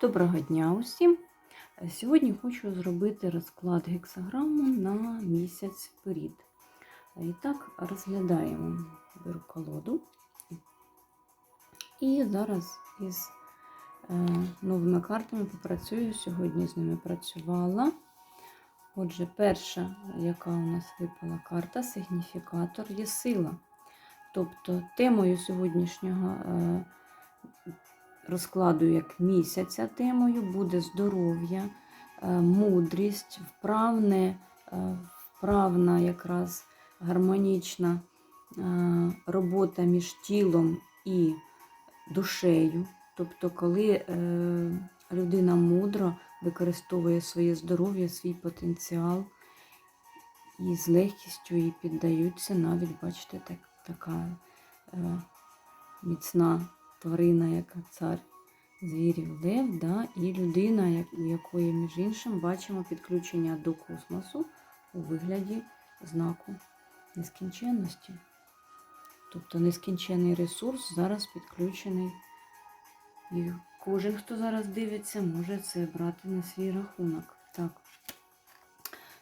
Доброго дня усім! Сьогодні хочу зробити розклад гексаграму на місяць вперед. І так, розглядаємо, беру колоду. І зараз із е, новими картами попрацюю. Сьогодні з ними працювала. Отже, перша, яка у нас випала карта, сигніфікатор, є сила. Тобто темою сьогоднішнього е, розкладу як місяця темою буде здоров'я, е, мудрість, вправне, е, вправна якраз гармонічна е, робота між тілом і душею. Тобто, коли людина мудро використовує своє здоров'я, свій потенціал і з легкістю їй піддаються навіть, бачите, так, така міцна тварина, яка цар звірів лев, да, і людина, якої, між іншим, бачимо підключення до космосу у вигляді знаку нескінченності. Тобто нескінчений ресурс зараз підключений. І кожен, хто зараз дивиться, може це брати на свій рахунок. Так.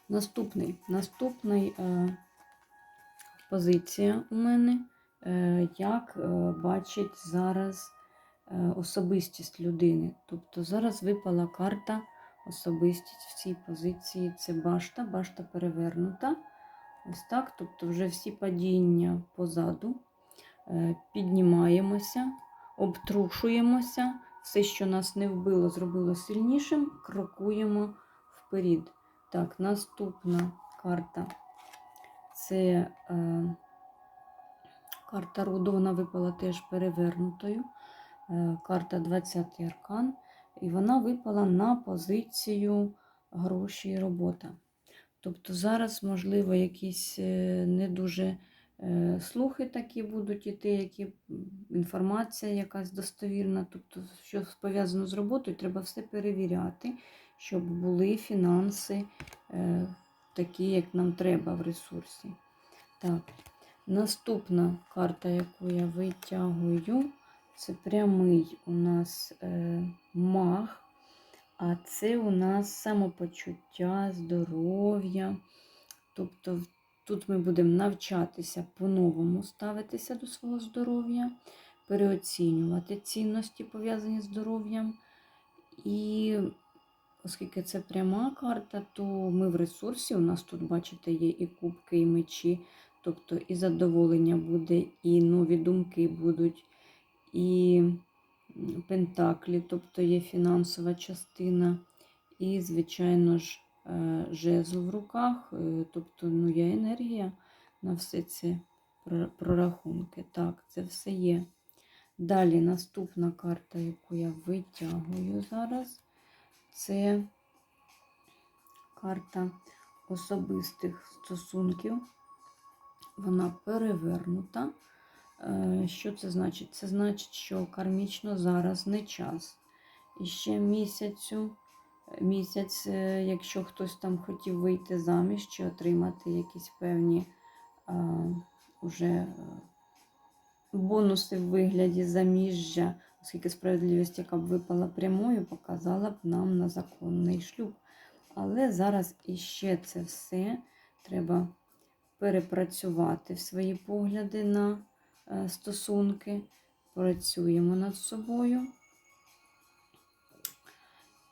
Наступний. Наступний е, позиція у мене. Е, як е, бачить зараз е, особистість людини. Тобто зараз випала карта особистість в цій позиції. Це башта, башта перевернута. Ось так. Тобто, вже всі падіння позаду. Піднімаємося, обтрушуємося, все, що нас не вбило, зробило сильнішим, крокуємо вперед. Так, наступна карта це. Карта роду вона випала теж перевернутою. Е, карта 20 аркан. І вона випала на позицію гроші і робота. Тобто зараз, можливо, якісь е, не дуже е, слухи такі будуть іти, які інформація якась достовірна. Тобто, що пов'язано з роботою, треба все перевіряти, щоб були фінанси такі, як нам треба в ресурсі. Так. Наступна карта, яку я витягую, це прямий у нас е, маг, а це у нас самопочуття, здоров'я. Тобто тут ми будемо навчатися по-новому ставитися до свого здоров'я, переоцінювати цінності, пов'язані з здоров'ям. І оскільки це пряма карта, то ми в ресурсі. У нас тут, бачите, є і кубки, і мечі. Тобто і задоволення буде, і нові думки будуть, і пентаклі, тобто є фінансова частина, і, звичайно ж, е, жезл в руках, е, тобто ну, є енергія на все це прорахунки. Так, це все є. Далі наступна карта, яку я витягую зараз, це карта особистих стосунків вона перевернута. Е, що це значить? Це значить, що кармічно зараз не час. І ще місяцю, місяць, е, якщо хтось там хотів вийти заміж чи отримати якісь певні а, уже е, бонуси в вигляді заміжжя, оскільки справедливість, яка б випала прямою, показала б нам на законний шлюб. Але зараз іще це все треба перепрацювати свої погляди на е, стосунки. Працюємо над собою.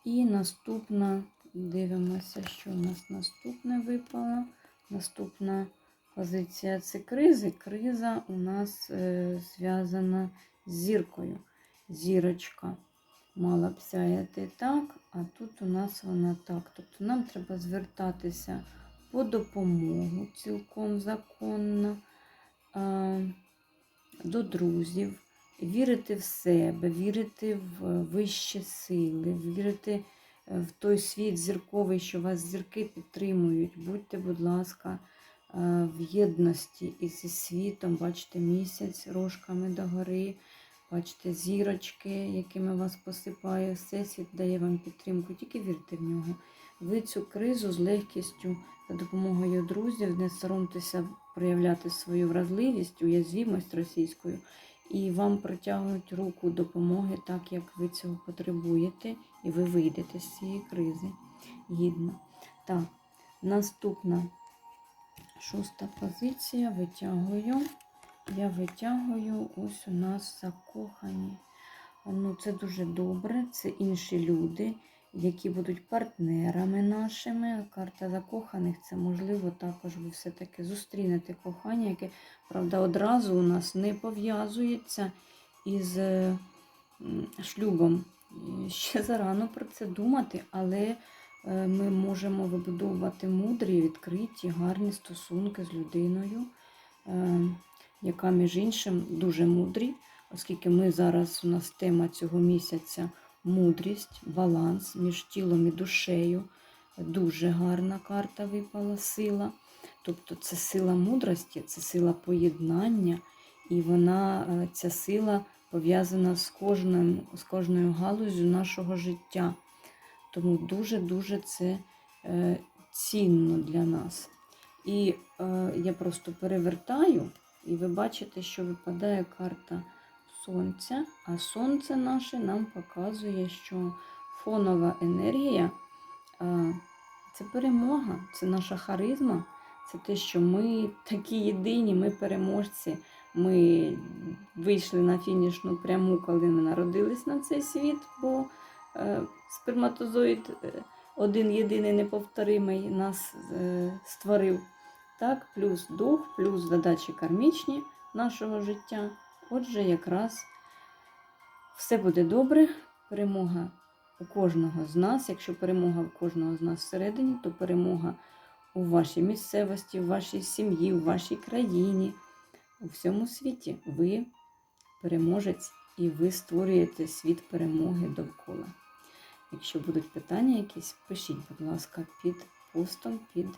І наступна, дивимося, що у нас наступне випало. Наступна позиція це кризи. Криза у нас е, зв'язана з зіркою. Зірочка мала б сяяти так, а тут у нас вона так. Тобто нам треба звертатися по допомогу цілком законно, до друзів, вірити в себе, вірити в вищі сили, вірити в той світ зірковий, що вас зірки підтримують. Будьте, будь ласка, в єдності із світом, бачите, місяць рожками догори. Бачите, зірочки, якими вас посипає, всесвіт дає вам підтримку, тільки вірте в нього. Ви цю кризу з легкістю за допомогою друзів не соромтеся проявляти свою вразливість, уязвімость російською і вам протягують руку допомоги, так як ви цього потребуєте, і ви вийдете з цієї кризи гідно. Так, наступна шоста позиція. Витягую. Я витягую, ось у нас закохані. Ну, це дуже добре. Це інші люди, які будуть партнерами нашими. Карта закоханих це можливо також ви все-таки зустрінете кохання, яке, правда, одразу у нас не пов'язується із е, шлюбом. Ще зарано про це думати, але е, ми можемо вибудовувати мудрі, відкриті, гарні стосунки з людиною, е, яка, між іншим, дуже мудрі, оскільки ми зараз у нас тема цього місяця мудрість, баланс між тілом і душею. Дуже гарна карта випала сила. Тобто це сила мудрості, це сила поєднання, і вона, е, ця сила пов'язана з кожним, з кожною галузю нашого життя. Тому дуже-дуже це е, цінно для нас. І е, я просто перевертаю, і ви бачите, що випадає карта Сонця, а сонце наше нам показує, що фонова енергія це перемога, це наша харизма, це те, що ми такі єдині, ми переможці. Ми вийшли на фінішну пряму, коли ми народились на цей світ, бо е, сперматозоїд е, один єдиний неповторимий нас е, створив. Так, плюс дух, плюс задачі кармічні нашого життя. Отже, якраз все буде добре. Перемога у кожного з нас. Якщо перемога у кожного з нас всередині, то перемога у вашій місцевості, у вашій сім'ї, у вашій країні, у всьому світі. Ви переможець і ви створюєте світ перемоги довкола. Якщо будуть питання якісь, пишіть, будь ласка, під постом, під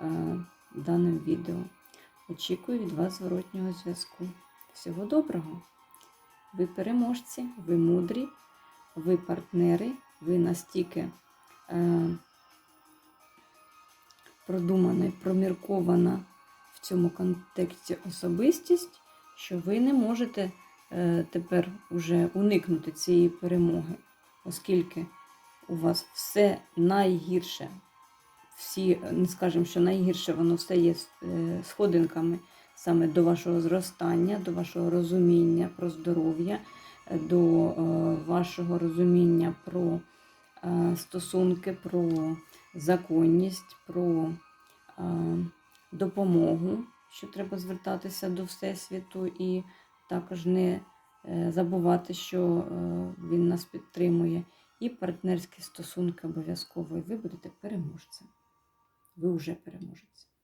е, даним відео. Очікую від вас зворотнього зв'язку. Всього доброго! Ви переможці, ви мудрі, ви партнери, ви настільки е, продумана проміркована в цьому контексті особистість, що ви не можете е, тепер уже уникнути цієї перемоги, оскільки у вас все найгірше, всі, не скажемо, що найгірше воно все є е, сходинками саме до вашого зростання, до вашого розуміння про здоров'я, до е, вашого розуміння про е, стосунки, про законність, про е, допомогу, що треба звертатися до Всесвіту і також не забувати, що він нас підтримує. І партнерські стосунки обов'язково. І ви будете переможцем. Ви вже переможець.